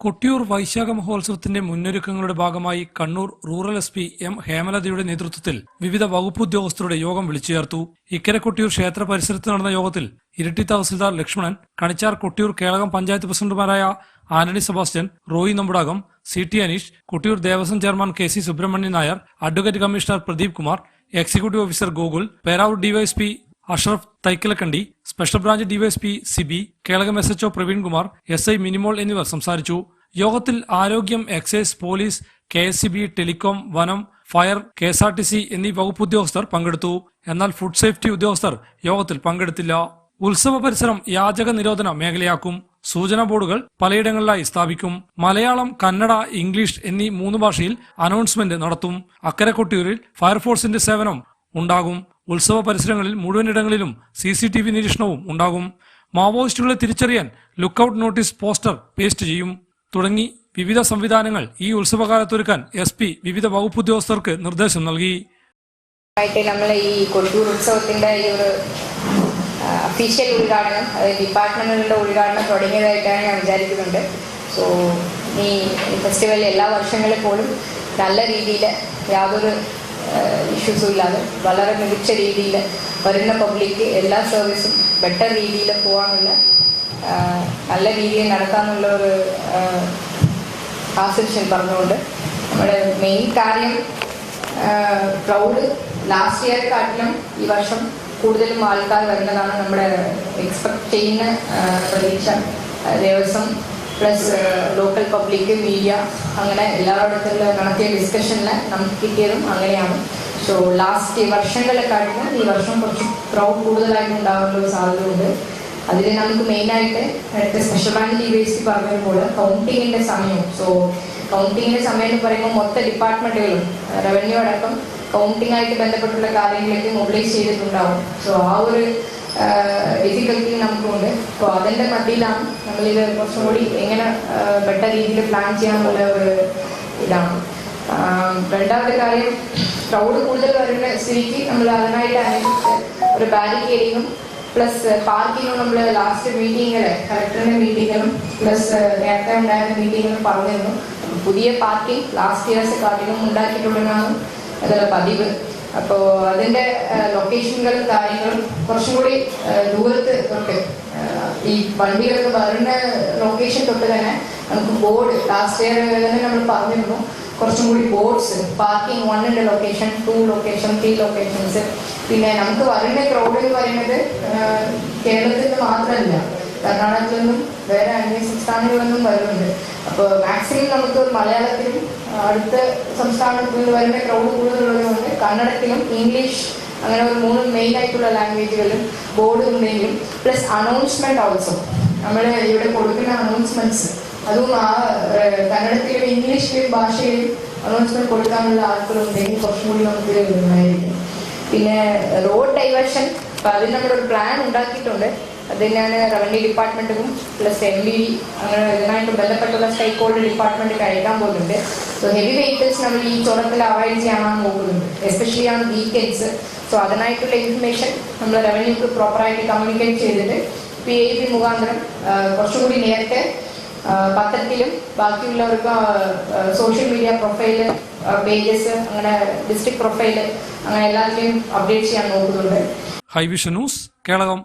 കൊട്ടിയൂർ വൈശാഖ മഹോത്സവത്തിന്റെ മുന്നൊരുക്കങ്ങളുടെ ഭാഗമായി Kannur rural S P M ഹേമലതയുടെ നേതൃത്വത്തിൽ വിവിധ വകുപ്പ് ഉദ്യോഗസ്ഥരുടെ യോഗം വിളിച്ചു ചേർത്തു ഇക്കരെ കൊട്ടിയൂർ ക്ഷേത്ര പരിസരത്ത് നടന്ന യോഗത്തിൽ ഇരട്ടി തഹസിൽദാർ ലക്ഷ്മണൻ കണിച്ചാർ കൊട്ടിയൂർ കേളകം പഞ്ചായത്ത് പ്രസിഡന്റുമാരായ Antony Sebastian Roy Nambudakam C T Aneesh Kottiyoor Devaswom chairman K C Subrahmanyan Nair advocate commissioner Pradeep Kumar executive officer Gokul Peravoor DYSP Ashraf Thaikkalakkandi special branch DYSP Sibi Kelakam S H O Praveenkumar S I Minimol എന്നിവർ സംസാരിച്ചു. യോഗത്തിൽ ആരോഗ്യം excise police K S C B telecom വനം fire K S R T C എന്നീ വകുപ്പ് ഉദ്യോഗസ്ഥർ പങ്കെടുത്തു. എന്നാൽ ഫുഡ് സേഫ്റ്റി ഉദ്യോഗസ്ഥർ യോഗത്തിൽ പങ്കെടുത്തില്ല. ഉത്സവ പരിസരം യാചക നിരോധന മേഖലയാക്കും. സൂചന ബോർഡുകൾ പലയിടങ്ങളിലായി സ്ഥാപിക്കും. മലയാളം കന്നഡ ഇംഗ്ലീഷ് എന്നീ മൂന്ന് ഭാഷയിൽ അനൗൺസ്മെന്റ് നടത്തും. അക്കരെ കൊട്ടിയൂരിൽ ഫയർഫോഴ്സിന്റെ സേവനം ഉണ്ടാകും. ഉത്സവ പരിസരങ്ങളിൽ മുഴുവനിടങ്ങളിലും സി സി ടി വി നിരീക്ഷണവും ഉണ്ടാകും. മാവോയിസ്റ്റുകളെ തിരിച്ചറിയാൻ ലുക്കൌട്ട് നോട്ടീസ് പോസ്റ്റർ പേസ്റ്റ് ചെയ്യും. തുടങ്ങി വിവിധ സംവിധാനങ്ങൾ ഈ ഉത്സവകാലത്തൊരുക്കാൻ എസ് പി വിവിധ വകുപ്പ് ഉദ്യോഗസ്ഥർക്ക് നിർദ്ദേശം നൽകി. ആയിട്ട് നമ്മൾ ഈ ഉത്സവത്തിന്റെ ഒരു അഫീഷ്യൽ ഉദ്ഘാടനം അതായത് ഡിപ്പാർട്ട്മെന്റുകളുടെ ഉദ്ഘാടനം തുടങ്ങിയതായിട്ടാണ് ഞാൻ വിചാരിക്കുന്നുണ്ട്. സോ ഈ ഫെസ്റ്റിവൽ എല്ലാ വർഷങ്ങളിൽ പോലും നല്ല രീതിയിൽ യാതൊരു ഇഷ്യൂസും ഇല്ലാതെ വളരെ മികച്ച രീതിയിൽ വരുന്ന പബ്ലിക്ക് എല്ലാ സർവീസും ബെറ്റർ രീതിയിൽ പോകാനുള്ള നല്ല രീതിയിൽ നടത്താനുള്ള ഒരു ആസെപ്ഷൻ പറഞ്ഞുകൊണ്ട് നമ്മുടെ മെയിൻ കാര്യം ക്രൗഡ് ലാസ്റ്റ് ഇയർ കാട്ടിലും ഈ വർഷം കൂടുതലും ആൾക്കാർ വരുന്നതാണ് നമ്മുടെ എക്സ്പെക്ട് ചെയ്യുന്ന പ്രതീക്ഷ. Devaswom plus local public media അങ്ങനെ എല്ലാവരുടെ നടത്തിയ ഡിസ്കഷനിൽ നമുക്ക് കിട്ടിയതും അങ്ങനെയാണ്. സോ ലാസ്റ്റ് വർഷങ്ങളെക്കാട്ടിലും ഈ വർഷം കുറച്ച് ക്രൗഡ് കൂടുതലായിട്ട് ഉണ്ടാകാനുള്ള ഒരു സാധ്യതയുണ്ട്. അതിൽ നമുക്ക് മെയിനായിട്ട് നേരത്തെ സ്പെഷ്യൽ ബാങ്കിൽ ഡി വൈ സി പറഞ്ഞതുപോലെ സമയം സോ കൗണ്ടിങ്ങിന്റെ സമയം എന്ന് പറയുമ്പോൾ മൊത്ത ഡിപ്പാർട്ട്മെന്റുകളും റവന്യൂ അടക്കം കൗണ്ടിങ്ങായിട്ട് ബന്ധപ്പെട്ടുള്ള കാര്യങ്ങളിലേക്ക് മൊബിലൈസ് ചെയ്തിട്ടുണ്ടാവും. സോ ആ ഒരു ഡിഫിക്കൽറ്റി നമുക്കുണ്ട്. അപ്പോൾ അതിന്റെ മട്ടിയിലാണ് നമ്മളിത് കുറച്ചും കൂടി എങ്ങനെ ബെറ്റർ രീതിയിൽ പ്ലാൻ ചെയ്യാനുള്ള ഒരു ഇതാണ്. രണ്ടാമത്തെ കാര്യം ക്രൗഡ് കൂടുതൽ വരുന്ന സ്ഥിതിക്ക് നമ്മൾ അതിനായിട്ട് അനുസരിച്ച് ഒരു ബാരിക്കേഡിങ്ങും പ്ലസ് പാർക്കിങ്ങും നമ്മൾ ലാസ്റ്റ് മീറ്റിങ്ങിൽ കലക്ടറിന്റെ മീറ്റിങ്ങിലും പ്ലസ് നേരത്തെ ഉണ്ടായിരുന്ന മീറ്റിങ്ങിലും പറഞ്ഞിരുന്നു. പുതിയ പാർക്കിംഗ് ലാസ്റ്റ് ഇയേഴ്സ് കാട്ടിലും ഉണ്ടാക്കിയിട്ടുണ്ടെന്നാണ് അതിലെ പതിവ്. അപ്പോൾ അതിന്റെ ലൊക്കേഷനുകളും കാര്യങ്ങളും കുറച്ചും കൂടി ദൂരത്ത് തൊട്ട് ഈ വണ്ടികളൊക്കെ വരുന്ന ലൊക്കേഷൻ തൊട്ട് തന്നെ നമുക്ക് ബോർഡ് ലാസ്റ്റ് ഇയർ തന്നെ നമ്മൾ പറഞ്ഞിരുന്നു. കുറച്ചും കൂടി ബോർഡ്സ് പാർക്കിംഗ് വണ്ണിന്റെ location two location three locations പിന്നെ നമുക്ക് വരുന്ന ക്രൗഡ് എന്ന് പറയുന്നത് കേരളത്തിൽ മാത്രമല്ല കർണാടകത്തിൽ നിന്നും വേറെ അന്യ സംസ്ഥാനങ്ങളിൽ നിന്നും വരുന്നുണ്ട്. അപ്പോൾ മാക്സിമം നമുക്ക് മലയാളത്തിലും അടുത്ത സംസ്ഥാനത്തിൽ വരുന്ന ക്രൗഡ് കൂടുതലുള്ളതുകൊണ്ട് കന്നഡത്തിലും ഇംഗ്ലീഷ് അങ്ങനെ ഒരു മൂന്ന് മെയിൻ ആയിട്ടുള്ള ലാംഗ്വേജുകളിലും ബോർഡ് ഉണ്ടെങ്കിലും പ്ലസ് അനൗൺസ്മെന്റ് ഓൾസോ നമ്മൾ ഇവിടെ കൊടുക്കുന്ന അനൗൺസ്മെന്റ്സ് അതും ആ കന്നഡത്തിലും ഇംഗ്ലീഷിലും ഭാഷയിലും അനൗൺസ്മെന്റ് കൊടുക്കാനുള്ള ആൾക്കാരുണ്ടെങ്കിൽ കുറച്ചും കൂടി നമുക്ക് നന്നായിരിക്കും. പിന്നെ റോഡ് ഡൈവേർഷൻ അപ്പൊ അതിന് നമ്മളൊരു പ്ലാൻ ഉണ്ടാക്കിയിട്ടുണ്ട്. അത് തന്നെയാണ് റവന്യൂ ഡിപ്പാർട്ട്മെന്റും പ്ലസ് എം ബി അങ്ങനെ ഇതുമായിട്ട് ബന്ധപ്പെട്ടുള്ള സ്റ്റേക്ക് ഹോൾഡർ ഡിപ്പാർട്ട്മെന്റ് കഴിക്കാൻ പോകുന്നുണ്ട്. സോ ഹെവി വെഹിക്കിൾസ് നമ്മൾ ഈ ചുരത്തിൽ അവോയ്ഡ് ചെയ്യാൻ പോകുന്നുണ്ട്. എസ്പെഷ്യലി ആണ് വീക്കെൻഡ്സ് സോ അതിനായിട്ടുള്ള ഇൻഫർമേഷൻ നമ്മൾ റവന്യൂക്ക് പ്രോപ്പറായിട്ട് കമ്മ്യൂണിക്കേറ്റ് ചെയ്തിട്ട് പി ഐ പി മുഖാന്തരം കുറച്ചുകൂടി നേരത്തെ പത്രത്തിലും ബാക്കിയുള്ളവർക്ക് സോഷ്യൽ മീഡിയ പ്രൊഫൈൽ പേജസ് അങ്ങനെ ഡിസ്ട്രിക്ട് പ്രൊഫൈൽ അങ്ങനെ എല്ലാത്തിലും അപ്ഡേറ്റ് ചെയ്യാൻ നോക്കുന്നുണ്ട്. High vision news Kelakam.